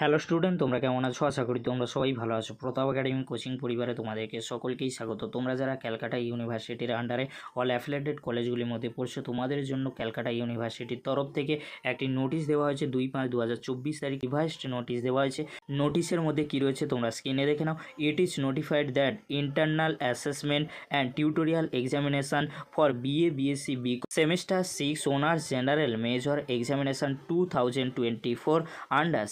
Hello student তোমরা কেমন আছো? আশা করি তোমরা সবাই ভালো আছো। প্রতাপ একাডেমি কোচিং পরিবারে তোমাদেরকে সকলকেই স্বাগত। তোমরা যারা ক্যালকাটা ইউনিভার্সিটির আন্ডারে অল অ্যাফিলেটেড কলেজগুলির মধ্যে পড়ছো, তোমাদের জন্য ক্যালকাটা ইউনিভার্সিটির তরফ থেকে একটি নোটিশ দেওয়া হয়েছে। দুই পাঁচ দু হাজার চব্বিশ তারিখ রিভাইসড নোটিশ দেওয়া হয়েছে। নোটিশের মধ্যে কী রয়েছে তোমরা স্ক্রিনে দেখে নাও। It is notified that internal assessment and tutorial examination for BA BSc B semester six honours general major examination two thousand twenty four under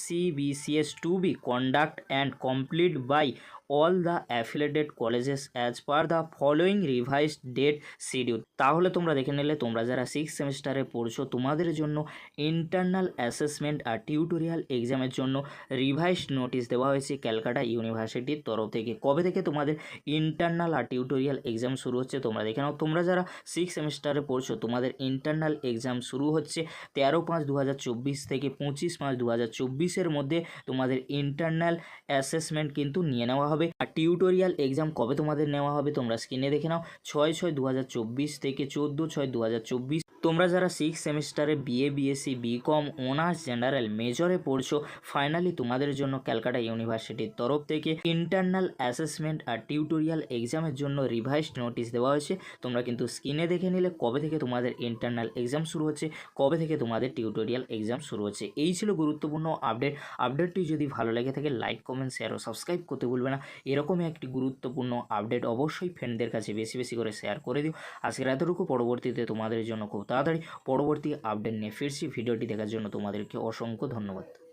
CBCS to be conduct and complete by all the affiliated colleges as per the following revised date schedule. তাহলে তোমরা দেখে নিলে, তোমরা যারা six সেমিস্টারে পড়ছো, তোমাদের জন্য ইন্টারনাল অ্যাসেসমেন্ট আর টিউটোরিয়াল এক্সামের জন্য রিভাইস নোটিশ দেওয়া হয়েছে ক্যালকাটা ইউনিভার্সিটির তরফ থেকে। কবে থেকে তোমাদের ইন্টারনাল আর টিউটোরিয়াল এক্সাম শুরু হচ্ছে তোমরা দেখে নাও। তোমরা যারা সিক্স সেমিস্টারে পড়ছো, তোমাদের ইন্টারনাল এক্সাম শুরু হচ্ছে তেরো পাঁচ দু থেকে পঁচিশ পাঁচ দু হাজার মধ্যে। তোমাদের ইন্টারনাল অ্যাসেসমেন্ট কিন্তু নিয়ে নেওয়া হবে। আর টিউটোরিয়াল এক্সাম কবে তোমাদের নেওয়া হবে তোমরা স্ক্রিনে দেখে নাও। ছয় ছয় দু থেকে চোদ্দ ছয় দু তোমরা যারা সিক্স সেমিস্টারে BA BSc BCom honours general মেজরে পড়ছো ফাইনালি তোমাদের জন্য ক্যালকাটা ইউনিভার্সিটির তরফ থেকে ইন্টারনাল অ্যাসেসমেন্ট আর টিউটোরিয়াল এক্সামের জন্য রিভাইসড নোটিশ দেওয়া হয়েছে। তোমরা কিন্তু স্ক্রিনে দেখে নিলে কবে থেকে তোমাদের ইন্টারনাল এক্সাম শুরু হচ্ছে, কবে থেকে তোমাদের টিউটোরিয়াল এক্সাম শুরু হচ্ছে। এই ছিল গুরুত্বপূর্ণ আপডেট আপডেটটি যদি ভালো লেগে থাকে লাইক কমেন্ট শেয়ার ও সাবস্ক্রাইব করতে ভুলবে না। এরকমই একটি গুরুত্বপূর্ণ আপডেট অবশ্যই ফ্রেন্ডদের কাছে বেশি বেশি করে শেয়ার করে দিও। আজকের এতটুকু। পরবর্তীতে তোমাদের জন্য খুব তাড়াতাড়ি পরবর্তী আপডেট নিয়ে ফিরছি। ভিডিওটি দেখার জন্য তোমাদেরকে অসংখ্য ধন্যবাদ।